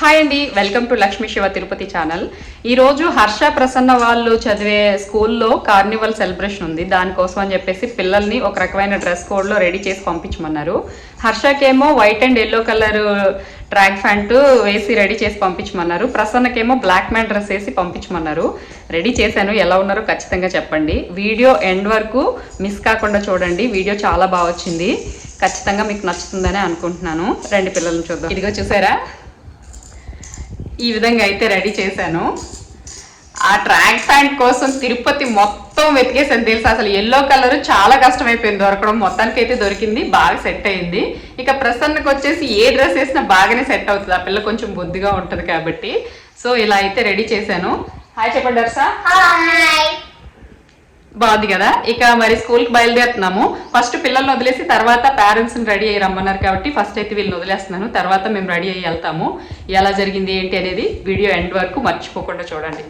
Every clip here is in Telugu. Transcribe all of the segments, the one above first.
హాయ్ అండి welcome to Lakshmi Shiva Tirupati channel ఈరోజు హర్ష ప్రసన్న వాళ్ళు చదివే స్కూల్లో కార్నివల్ సెలబ్రేషన్ ఉంది. దానికోసం అని చెప్పేసి పిల్లల్ని ఒక రకమైన డ్రెస్ కోడ్లో రెడీ చేసి పంపించమన్నారు. హర్షకేమో white and yellow colour track pant వేసి రెడీ చేసి పంపించమన్నారు. ప్రసన్నకేమో బ్లాక్ మ్యాన్ డ్రెస్ వేసి పంపించమన్నారు. రెడీ చేశాను. ఎలా ఉన్నారో ఖచ్చితంగా చెప్పండి. వీడియో ఎండ్ వరకు మిస్ కాకుండా చూడండి. వీడియో చాలా బాగా వచ్చింది. ఖచ్చితంగా మీకు నచ్చుతుందని అనుకుంటున్నాను. రెండు పిల్లల్ని చూద్దాం. ఇదిగో చూసారా? ఈ విధంగా అయితే రెడీ చేశాను. ఆ ట్రాక్ ప్యాంట్ కోసం తిరుపతి మొత్తం వెతికేసాను తెలుసు? అసలు ఎల్లో కలర్ చాలా కష్టమైపోయింది దొరకడం. మొత్తానికి అయితే దొరికింది బాగా సెట్ అయింది. ఇక ప్రసన్నకు వచ్చేసి ఏ డ్రెస్ వేసినా బాగానే సెట్ అవుతుంది. ఆ పిల్ల కొంచెం బొద్దుగా ఉంటుంది కాబట్టి. సో ఇలా అయితే రెడీ చేశాను. హాయ్ చెప్పండి సార్ బాగుంది కదా? ఇక మరి స్కూల్కి బయలుదేరుతున్నాము. ఫస్ట్ పిల్లల్ని వదిలేసి తర్వాత పేరెంట్స్ని రెడీ అయ్యి రమ్మన్నారు కాబట్టి ఫస్ట్ అయితే వీళ్ళని వదిలేస్తున్నాను. తర్వాత మేము రెడీ అయ్యి వెళ్తాము. ఎలా జరిగింది ఏంటి అనేది వీడియో ఎండ్ వరకు మర్చిపోకుండా చూడండి.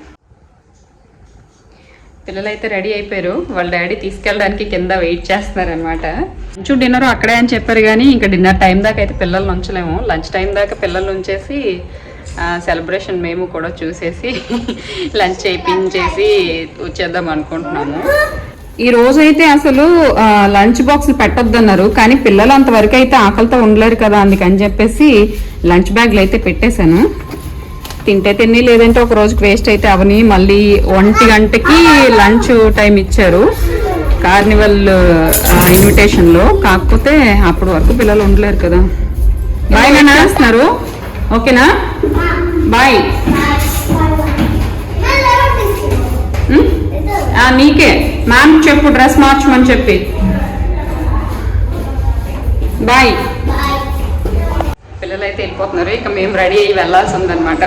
పిల్లలు అయితే రెడీ అయిపోయారు. వాళ్ళ డాడీ తీసుకెళ్ళడానికి కింద వెయిట్ చేస్తున్నారు అనమాట లంచ్ డిన్నర్ అక్కడే అని చెప్పారు కానీ ఇంకా డిన్నర్ టైం దాకా అయితే పిల్లల్ని ఉంచలేము. లంచ్ టైం దాకా పిల్లల్ని ఉంచేసి సెలబ్రేషన్ మేము కూడా చూసేసి లంచ్ చేయించేసి వచ్చేద్దాం అనుకుంటున్నాము. ఈ రోజు అయితే అసలు లంచ్ బాక్స్ పెట్టొద్దన్నారు కానీ పిల్లలు అంతవరకు అయితే ఆకలితో ఉండలేరు కదా అందుకని చెప్పేసి లంచ్ బ్యాగ్లు అయితే పెట్టేశాను. తింటే తిని లేదంటే ఒక రోజుకి వేస్ట్ అయితే అవని మళ్ళీ ఒంటి గంటకి లంచ్ టైం ఇచ్చారు. కార్నివల్ ఇన్విటేషన్లో. కాకపోతే అప్పటి వరకు పిల్లలు ఉండలేరు కదా. బాయ్ చేస్తున్నారు ఓకేనా? బాయ్? ఆ, నీకే. మ్యామ్ చెప్పు డ్రెస్ మార్చమని చెప్పి. బాయ్. పిల్లలు అయితే వెళ్ళిపోతున్నారు. ఇక మేము రెడీ అయ్యి వెళ్ళాల్సి ఉందన్నమాట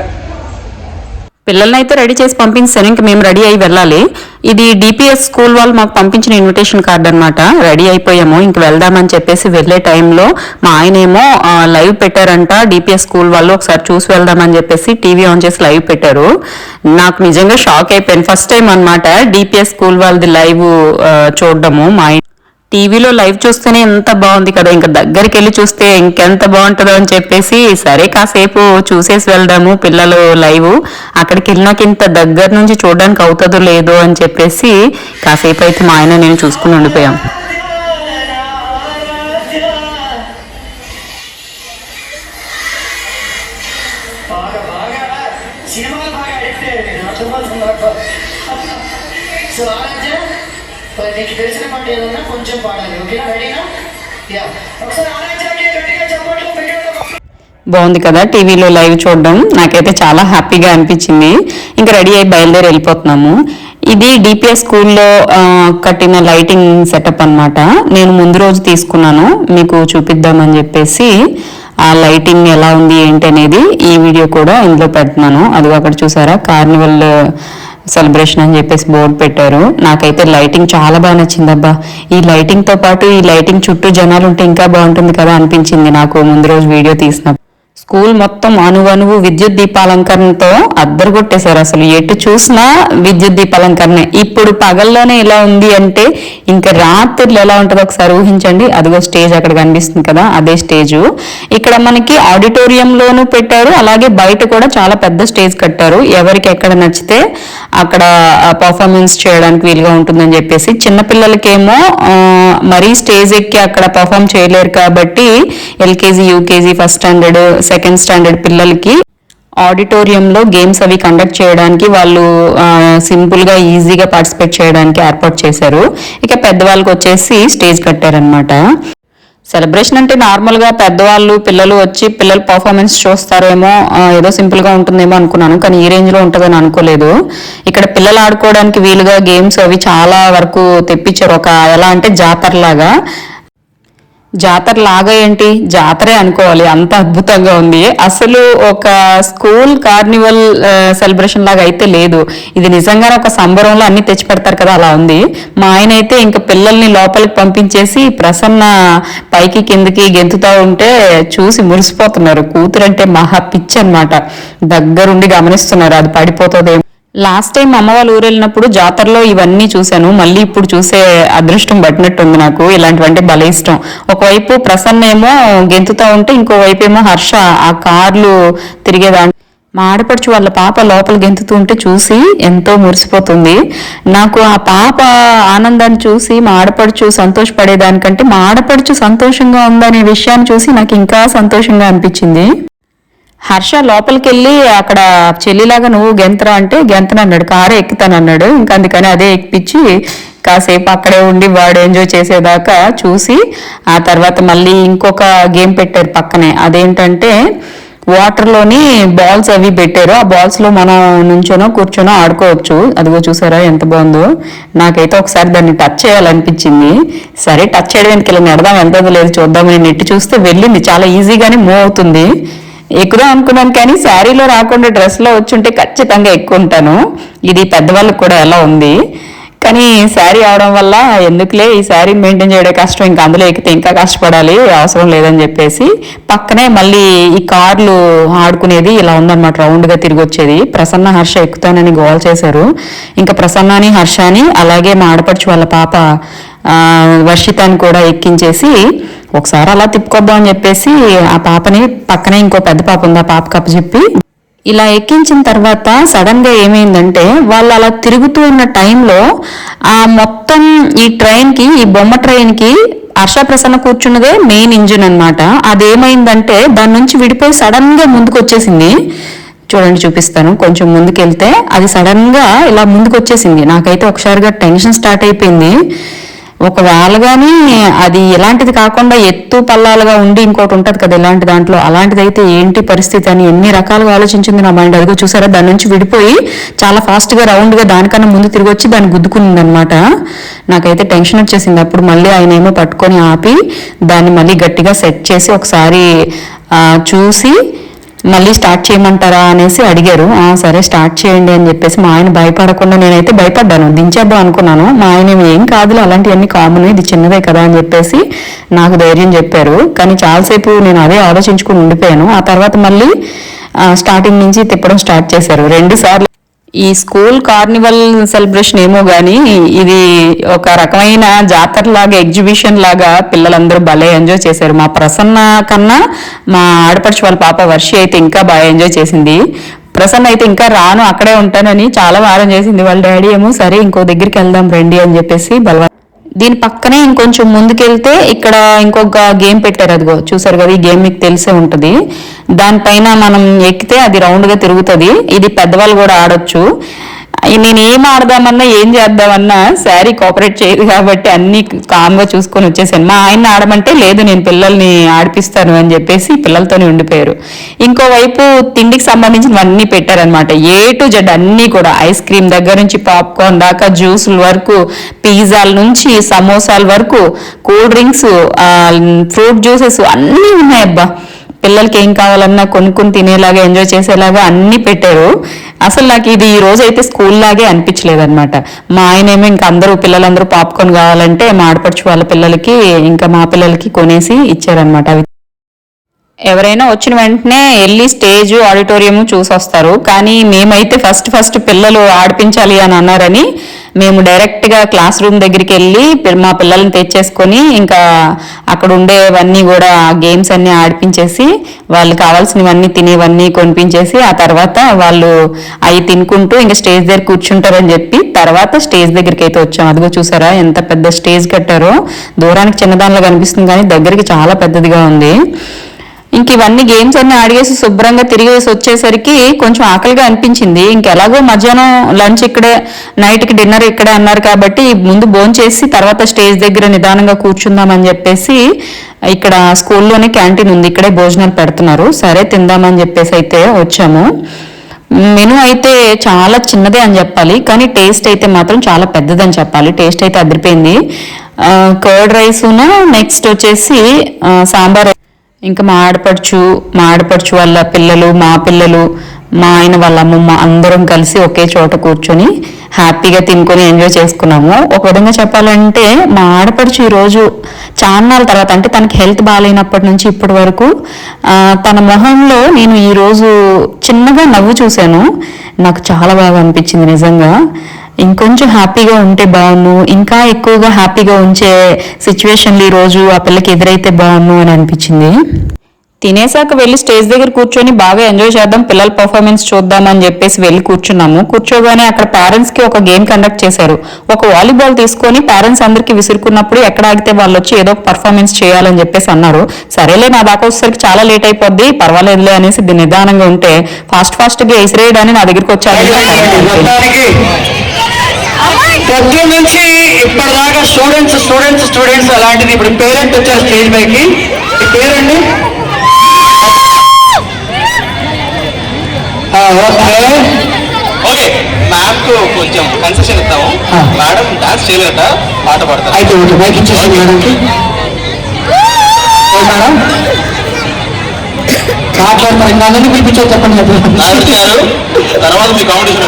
పిల్లల్ని అయితే రెడీ చేసి పంపించాను. ఇంక మేము రెడీ అయి వెళ్ళాలి. ఇది డిపిఎస్ స్కూల్ వాళ్ళు మాకు పంపించిన ఇన్విటేషన్ కార్డ్ అనమాట రెడీ అయిపోయాము. ఇంక వెళ్దామని చెప్పేసి వెళ్ళే టైంలో మా ఆయన ఏమో లైవ్ పెట్టారంట. డిపిఎస్ స్కూల్ వాళ్ళు ఒకసారి చూసి వెళ్దామని చెప్పేసి టీవీ ఆన్ చేసి లైవ్ పెట్టారు. నాకు నిజంగా షాక్ అయిపోయింది ఫస్ట్ టైం అన్నమాట డిపిఎస్ స్కూల్ వాళ్ళది లైవ్ చూడడము. మా ఆయన టీవీలో లైవ్ చూస్తేనే ఎంత బాగుంది కదా ఇంకా దగ్గరికి వెళ్ళి చూస్తే ఇంకెంత బాగుంటుందో అని చెప్పేసి సరే కాసేపు చూసేసి వెళ్దాము పిల్లలు లైవ్. అక్కడికి వెళ్ళినాక ఇంత దగ్గర నుంచి చూడడానికి అవుతుందో లేదో అని చెప్పేసి కాసేపు అయితే మా ఆయన నేను చూసుకుని ఉండిపోయాం. కొంచెం పాడాలి ఓకే రెడీనా యా ఒకసారి ఆరాధ్యకి గట్టిగా చెప్పట్లు పెట్టడం బాగుంది కదా టీవీలో లైవ్ చూడడం? నాకైతే చాలా హ్యాపీగా అనిపించింది. ఇంకా రెడీ అయి బయలుదేరి వెళ్ళిపోతున్నాము. ఇది డిపిఎస్ స్కూల్లో కట్టిన లైటింగ్ సెటప్ అన్నమాట. నేను ముందు రోజు తీసుకున్నాను. మీకు చూపిద్దామని చెప్పేసి ఆ లైటింగ్ ఎలా ఉంది ఏంటి అనేది ఈ వీడియో కూడా ఇందులో పెడుతున్నాను. అది అక్కడ చూసారా? కార్నివల్ సెలబ్రేషన్ అని చెప్పేసి బోర్డు పెట్టారు. నాకైతే లైటింగ్ చాలా బాగా నచ్చింది అబ్బా ఈ లైటింగ్తో పాటు ఈ లైటింగ్ చుట్టూ జనాలు ఉంటే ఇంకా బాగుంటుంది కదా అనిపించింది నాకు. ముందు రోజు వీడియో తీసినప్పుడు. స్కూల్ మొత్తం అనువనువు విద్యుత్ దీపాలంకరణతో అద్దరు కొట్టేశారు అసలు ఎటు చూసినా విద్యుత్ దీపాలంకరణ. ఇప్పుడు పగల్లోనే ఇలా ఉంది అంటే ఇంకా రాత్రిలో ఎలా ఉంటుందో ఒకసారి ఊహించండి. అదిగో స్టేజ్ అక్కడ కనిపిస్తుంది కదా అదే స్టేజ్. ఇక్కడ మనకి ఆడిటోరియంలోనూ పెట్టారు. అలాగే బయట కూడా చాలా పెద్ద స్టేజ్ కట్టారు. ఎవరికి ఎక్కడ నచ్చితే అక్కడ పర్ఫార్మెన్స్ చేయడానికి వీలుగా ఉంటుందని చెప్పేసి. చిన్నపిల్లలకేమో మరీ స్టేజ్ ఎక్కి అక్కడ పర్ఫామ్ చేయలేరు కాబట్టి LKG UKG first standard second standard పిల్లలకి ఆడిటోరియంలో గేమ్స్ అవి కండక్ట్ చేయడానికి వాళ్ళు సింపుల్గా ఈజీగా పార్టిసిపేట్ చేయడానికి ఏర్పాటు చేశారు. ఇక పెద్దవాళ్ళకి వచ్చేసి స్టేజ్ కట్టారనమాట సెలబ్రేషన్ అంటే నార్మల్గా పెద్దవాళ్ళు పిల్లలు వచ్చి పిల్లలు పర్ఫార్మెన్స్ చూస్తారేమో ఏదో సింపుల్గా ఉంటుందేమో అనుకున్నాను కానీ ఈ రేంజ్లో ఉంటుందని అనుకోలేదు. ఇక్కడ పిల్లలు ఆడుకోవడానికి వీలుగా గేమ్స్ అవి చాలా వరకు తెప్పించారు. ఒక ఎలా అంటే జాతర లాగా జాతర లాగా ఏంటి? జాతరే అనుకోవాలి. అంత అద్భుతంగా ఉంది. అసలు ఒక స్కూల్ కార్నివల్ సెలబ్రేషన్ లాగా అయితే లేదు. ఇది నిజంగానే ఒక సంబరంలో అన్ని తెచ్చి పెడతారు కదా అలా ఉంది. మా ఆయన అయితే ఇంకా పిల్లల్ని లోపలికి పంపించేసి ప్రసన్న పైకి కిందకి గెంతుతా ఉంటే చూసి మురిసిపోతున్నారు. కూతురు అంటే మహా పిచ్చి అనమాట దగ్గరుండి గమనిస్తున్నారు. అది పడిపోతుందేమో లాస్ట్ టైం అమ్మ వాళ్ళు ఊరు వెళ్ళినప్పుడు జాతరలో ఇవన్నీ చూశాను. మళ్ళీ ఇప్పుడు చూసే అదృష్టం పట్టినట్టుంది నాకు. ఇలాంటివంటే భలే ఇష్టం. ఒకవైపు ప్రసన్న ఏమో గెంతుతా ఉంటే ఇంకో వైపు ఏమో హర్ష ఆ కార్లు తిరిగేదాన్ని. మా ఆడపడుచు వాళ్ళ పాప లోపల గెంతుతూ ఉంటే చూసి ఎంతో మురిసిపోతుంది. నాకు ఆ పాప ఆనందాన్ని చూసి మా ఆడపడుచు సంతోషపడేదానికంటే మా ఆడపడుచు సంతోషంగా ఉందనే విషయాన్ని చూసి నాకు ఇంకా సంతోషంగా అనిపించింది. హర్ష లోపలికి వెళ్ళి అక్కడ చెల్లిలాగా నువ్వు గెంతరా అంటే గెంతను అన్నాడు కారే ఎక్కుతాను అన్నాడు. ఇంకా అందుకని అదే ఎక్కిపించి కాసేపు అక్కడే ఉండి వాడు ఎంజాయ్ చేసేదాకా చూసి ఆ తర్వాత మళ్ళీ ఇంకొక గేమ్ పెట్టారు పక్కనే. అదేంటంటే వాటర్లోని బాల్స్ అవి పెట్టారు. ఆ బాల్స్లో మనం నుంచోనో కూర్చోనో ఆడుకోవచ్చు. అదిగో చూసారా ఎంత బాగుందో. నాకైతే ఒకసారి దాన్ని టచ్ చేయాలనిపించింది. సరే టచ్ చేయడానికి ఇలా నెడదాం ఎంత లేదు చూద్దామని నెట్టి చూస్తే వెళ్ళింది. చాలా ఈజీగానే మూవ్ అవుతుంది. ఎక్కుదాం అనుకున్నాను కానీ శారీలో రాకుండా డ్రెస్లో వచ్చుంటే ఖచ్చితంగా ఎక్కువ ఉంటాను. ఇది పెద్దవాళ్ళకి కూడా ఎలా ఉంది. కానీ శారీ అవడం వల్ల ఎందుకులే ఈ శారీ మెయింటైన్ చేయడం కష్టం ఇంకా అందులో ఎక్కితే ఇంకా కష్టపడాలి అవసరం లేదని చెప్పేసి పక్కనే మళ్ళీ ఈ కార్లు ఆడుకునేది ఇలా ఉందన్నమాట రౌండ్గా తిరిగి వచ్చేది ప్రసన్న హర్ష ఎక్కుతానని గోల్ చేశారు. ఇంకా ప్రసన్నని హర్షని అలాగే మా ఆడపడుచు వాళ్ళ పాప వర్షితాన్ని కూడా ఎక్కించేసి ఒకసారి అలా తిప్పుకొద్దాం అని చెప్పేసి ఆ పాపని పక్కనే ఇంకో పెద్ద పాప ఉంది ఆ పాప కప్ప చెప్పి ఇలా ఎక్కించిన తర్వాత సడన్గా ఏమైందంటే వాళ్ళు అలా తిరుగుతూ ఉన్న టైంలో ఆ మొత్తం ఈ ట్రైన్కి ఈ బొమ్మ ట్రైన్కి హర్ష ప్రసన్న కూర్చున్నదే మెయిన్ ఇంజిన్ అన్నమాట. అదేమైందంటే దాని నుంచి విడిపోయి సడన్గా ముందుకు వచ్చేసింది. చూడండి చూపిస్తాను. కొంచెం ముందుకెళ్తే అది సడన్గా ఇలా ముందుకు వచ్చేసింది. నాకైతే ఒకసారిగా టెన్షన్ స్టార్ట్ అయిపోయింది. ఒకవేళ కానీ అది ఎలాంటిది కాకుండా ఎత్తు పల్లాలుగా ఉండి ఇంకోటి ఉంటుంది కదా ఇలాంటి దాంట్లో అలాంటిది అయితే ఏంటి పరిస్థితి అని ఎన్ని రకాలుగా ఆలోచించింది నా మైండ్? అదిగో చూసారా దాని నుంచి విడిపోయి చాలా ఫాస్ట్గా రౌండ్గా దానికన్నా ముందు తిరిగి వచ్చి దాన్ని గుద్దుకునింది అనమాట నాకైతే టెన్షన్ వచ్చేసింది. అప్పుడు మళ్ళీ ఆయన ఏమో పట్టుకొని ఆపి దాన్ని మళ్ళీ గట్టిగా సెట్ చేసి ఒకసారి చూసి మళ్ళీ స్టార్ట్ చేయమంటారా అనేసి అడిగారు. సరే స్టార్ట్ చేయండి అని చెప్పేసి మా ఆయన భయపడకుండా నేనైతే భయపడ్డాను. దించేద్దాం అనుకున్నాను. మా ఆయన ఏం కాదులే అలాంటివన్నీ కామన్ ఇది చిన్నదే కదా అని చెప్పేసి నాకు ధైర్యం చెప్పారు. కానీ చాలాసేపు నేను అదే ఆలోచించుకుని ఉండిపోయాను. ఆ తర్వాత మళ్ళీ స్టార్టింగ్ నుంచి తిప్పడం స్టార్ట్ చేశారు. రెండు సార్లు ఈ స్కూల్ కార్నివల్ సెలబ్రేషన్ ఏమో కానీ ఇది ఒక రకమైన జాతర లాగా ఎగ్జిబిషన్ లాగా పిల్లలందరూ భలే ఎంజాయ్ చేశారు. మా ప్రసన్న కన్నా మా ఆడపడుచు వాళ్ళ పాప వర్షి అయితే ఇంకా బాగా ఎంజాయ్ చేసింది. ప్రసన్న అయితే ఇంకా రాను అక్కడే ఉంటానని చాలా వారం చేసింది. వాళ్ళ డాడీ ఏమో సరే ఇంకో దగ్గరికి వెళ్దాం రండి అని చెప్పేసి బలవ దీని పక్కనే ఇంకొంచెం ముందుకెళ్తే ఇక్కడ ఇంకొక గేమ్ పెట్టారు అదిగో చూసారు కదా ఈ గేమ్ మీకు తెలిసే ఉంటుంది. దానిపైన మనం ఎక్కితే అది రౌండ్గా తిరుగుతుంది. ఇది పెద్దవాళ్ళు కూడా ఆడొచ్చు. నేను ఏం ఆడదామన్నా ఏం చేద్దామన్నా శారీ కోఆపరేట్ చేయదు కాబట్టి అన్ని కామ్గా చూసుకొని వచ్చేసాను. మా ఆయన ఆడమంటే లేదు నేను పిల్లల్ని ఆడిపిస్తాను అని చెప్పేసి పిల్లలతోనే ఉండిపోయారు. ఇంకోవైపు తిండికి సంబంధించినవన్నీ పెట్టారనమాట ఏ టు జెడ్ అన్నీ కూడా ఐస్ క్రీమ్ దగ్గర నుంచి పాప్కార్న్ దాకా జ్యూసుల వరకు పిజ్జాల నుంచి సమోసాల వరకు కూల్ డ్రింక్స్ ఫ్రూట్ జ్యూసెస్ అన్నీ ఉన్నాయి అబ్బా. పిల్లలకి ఏం కావాలన్నా కొనుక్కుని తినేలాగా ఎంజాయ్ చేసేలాగా అన్ని పెట్టారు. అసలు నాకు ఇది ఈ రోజు అయితే స్కూల్ లాగే అనిపించలేదు అనమాట మా ఆయన ఏమో ఇంకా అందరూ పిల్లలందరూ పాప్కార్న్ కావాలంటే మా ఆడపడుచు వాళ్ళ పిల్లలకి ఇంకా మా పిల్లలకి కొనేసి ఇచ్చారనమాట అవి ఎవరైనా వచ్చిన వెంటనే వెళ్ళి స్టేజ్ ఆడిటోరియం చూసి వస్తారు కానీ మేమైతే ఫస్ట్ ఫస్ట్ పిల్లలు ఆడిపించాలి అని అన్నారని మేము డైరెక్ట్గా క్లాస్ రూమ్ దగ్గరికి వెళ్ళి మా పిల్లల్ని తెచ్చేసుకొని ఇంకా అక్కడ ఉండేవన్నీ కూడా గేమ్స్ అన్నీ ఆడిపించేసి వాళ్ళు కావాల్సినవన్నీ తినేవన్నీ కొనిపించేసి ఆ తర్వాత వాళ్ళు అవి తినుకుంటూ ఇంకా స్టేజ్ దగ్గర కూర్చుంటారని చెప్పి తర్వాత స్టేజ్ దగ్గరికి అయితే వచ్చాం. అదిగో చూసారా ఎంత పెద్ద స్టేజ్ కట్టారో. దూరానికి చిన్నదానిలో కనిపిస్తుంది కానీ దగ్గరికి చాలా పెద్దదిగా ఉంది. ఇంక ఇవన్నీ గేమ్స్ అన్ని ఆడేసి శుభ్రంగా తిరిగేసి వచ్చేసరికి కొంచెం ఆకలిగా అనిపించింది. ఇంకెలాగో మధ్యాహ్నం లంచ్ ఇక్కడే నైట్కి డిన్నర్ ఇక్కడే అన్నారు కాబట్టి ముందు భోంచేసి చేసి తర్వాత స్టేజ్ దగ్గర నిదానంగా కూర్చుందామని చెప్పేసి ఇక్కడ స్కూల్లోనే క్యాంటీన్ ఉంది. ఇక్కడే భోజనాలు పెడుతున్నారు. సరే తిందామని చెప్పేసి అయితే వచ్చాము. మెను అయితే చాలా చిన్నదే అని చెప్పాలి. కానీ టేస్ట్ అయితే మాత్రం చాలా పెద్దదని చెప్పాలి. టేస్ట్ అయితే అదిరిపోయింది. కర్డ్ రైస్ నెక్స్ట్ వచ్చేసి సాంబార్ ఇంకా మా ఆడపడుచు మా ఆడపడుచు వాళ్ళ పిల్లలు మా పిల్లలు మా ఆయన వాళ్ళ అమ్మమ్మ అందరం కలిసి ఒకే చోట కూర్చొని హ్యాపీగా తినుకొని ఎంజాయ్ చేసుకున్నాము. ఒక విధంగా చెప్పాలంటే మా ఆడపడుచు ఈరోజు చాన్నాళ్ళ తర్వాత అంటే తనకి హెల్త్ బాగాలేనప్పటి నుంచి ఇప్పటి వరకు తన మొహంలో నేను ఈరోజు చిన్నగా నవ్వు చూశాను. నాకు చాలా బాగా అనిపించింది నిజంగా. ఇంకొంచెం హ్యాపీగా ఉంటే బాగున్ను ఇంకా ఎక్కువగా హ్యాపీగా ఉంచే సిచ్యువేషన్లు ఈ రోజు ఆ పిల్లకి ఎదురైతే బాగున్ను అని అనిపించింది. తినేసాక వెళ్ళి స్టేజ్ దగ్గర కూర్చొని బాగా ఎంజాయ్ చేద్దాం పిల్లల పర్ఫార్మెన్స్ చూద్దాం అని చెప్పేసి వెళ్ళి కూర్చున్నాము. కూర్చోగానే అక్కడ పేరెంట్స్కి ఒక గేమ్ కండక్ట్ చేశారు. ఒక వాలీబాల్ తీసుకొని పేరెంట్స్ అందరికి విసురుకున్నప్పుడు ఎక్కడ ఆగితే వాళ్ళు వచ్చి ఏదో ఒక పర్ఫార్మెన్స్ చేయాలని చెప్పేసి అన్నారు. సరేలే నా దాకా వచ్చేసరికి చాలా లేట్ అయిపోద్ది పర్వాలేదులే అనేసి ఇది నిదానంగా ఉంటే ఫాస్ట్ ఫాస్ట్గా ఇసిరేయడాన్ని నా దగ్గరికి వచ్చారు పొద్దున్న నుంచి ఇప్పటిదాకా స్టూడెంట్స్ స్టూడెంట్స్ స్టూడెంట్స్ అలాంటిది. ఇప్పుడు పేరెంట్ వచ్చారు స్టేజ్ పైకి. పేరండి ఓకే. ఓకే మ్యామ్కు కొంచెం కన్సెషన్ ఇస్తాము. మేడం డాన్స్ చేయలేట పాట పాడతారు. అయితే ఓకే మైక్ ఇచ్చేసి మేడంకి. ఏ మేడం. మాట్లాడతారు ఇంకా అందరినీ పిలిపించారు చెప్పండి తర్వాత మీ కాంపిటీషన్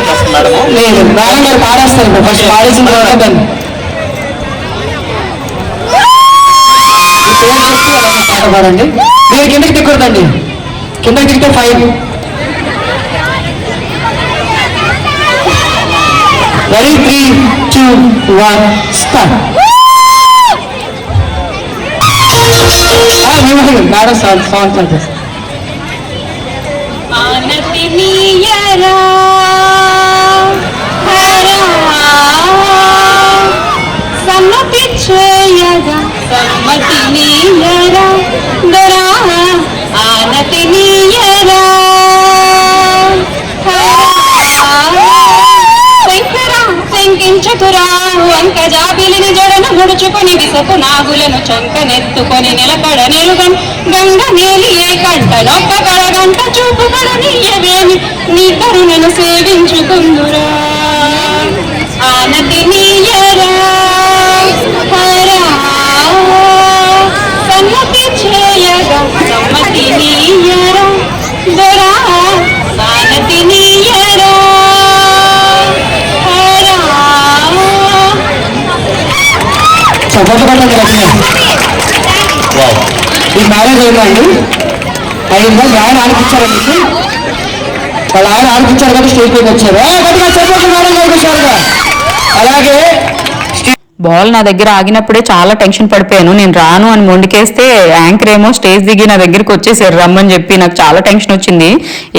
లేదు గారు పాడేస్తారు ఫస్ట్ పాడేసిన తర్వాత దాన్ని పాట పాడండి. మీరు కిందకి దిక్కూడదండి కిందకి దిగితే five ready three two one start madam song song start చేస్తాం సమ్మతి చేయగా సమ్మతి నీయరా దరా ముడుచుకొని దిశకు నాగులను చొంకనెత్తుకొని నిలబడ నిలుగం గంగ నేలి ఏ కంట నొక్క కడగంట చూపు కడనీయవేమి నీ కరుణను సేవించుకుందురా. ఈ మ్యారేజ్ అయిందండి అయిందా ఆయన ఆడిపించారా మీకు? వాళ్ళు ఆయన ఆడిపించారు కాబట్టి స్టేజ్ పైకి వచ్చారు. అలాగే బాల్ నా దగ్గర ఆగినప్పుడే చాలా టెన్షన్ పడిపోయాను. నేను రాను అని మొండికేస్తే యాంకర్ ఏమో స్టేజ్ దిగి నా దగ్గరికి వచ్చేసారు రమ్మని చెప్పి. నాకు చాలా టెన్షన్ వచ్చింది.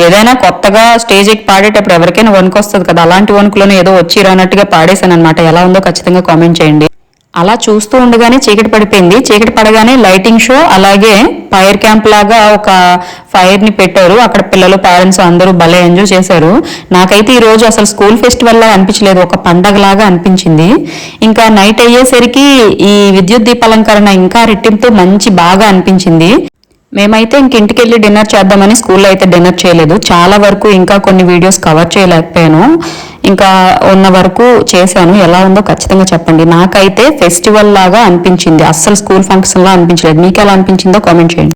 ఏదైనా కొత్తగా స్టేజ్ ఎక్కి పాడేటప్పుడు ఎవరికైనా వణుకు వస్తుంది కదా అలాంటి వణుకులోనే ఏదో వచ్చి రానట్టుగా పాడేశాను అనమాట ఎలా ఉందో ఖచ్చితంగా కామెంట్ చేయండి. అలా చూస్తూ ఉండగానే చీకటి పడిపోయింది. చీకటి పడగానే లైటింగ్ షో అలాగే ఫైర్ క్యాంప్ లాగా ఒక ఫైర్ని పెట్టారు. అక్కడ పిల్లలు పేరెంట్స్ అందరూ భలే ఎంజాయ్ చేశారు. నాకైతే ఈ రోజు అసలు స్కూల్ ఫెస్టివల్ లా అనిపించలేదు. ఒక పండగ లాగా అనిపించింది. ఇంకా నైట్ అయ్యేసరికి ఈ విద్యుత్ దీపాలంకరణ ఇంకా రెట్టింపు మంచి బాగా అనిపించింది. మేమైతే ఇంక ఇంటికి వెళ్ళి డిన్నర్ చేద్దామని స్కూల్లో అయితే డిన్నర్ చేయలేదు. చాలా వరకు ఇంకా కొన్ని వీడియోస్ కవర్ చేయలేకపోయాను. ఇంకా ఉన్న వరకు చేశాను. ఎలా ఉందో ఖచ్చితంగా చెప్పండి. నాకైతే ఫెస్టివల్ లాగా అనిపించింది. అస్సలు స్కూల్ ఫంక్షన్ లా అనిపించలేదు. మీకు ఎలా అనిపించిందో కామెంట్ చేయండి.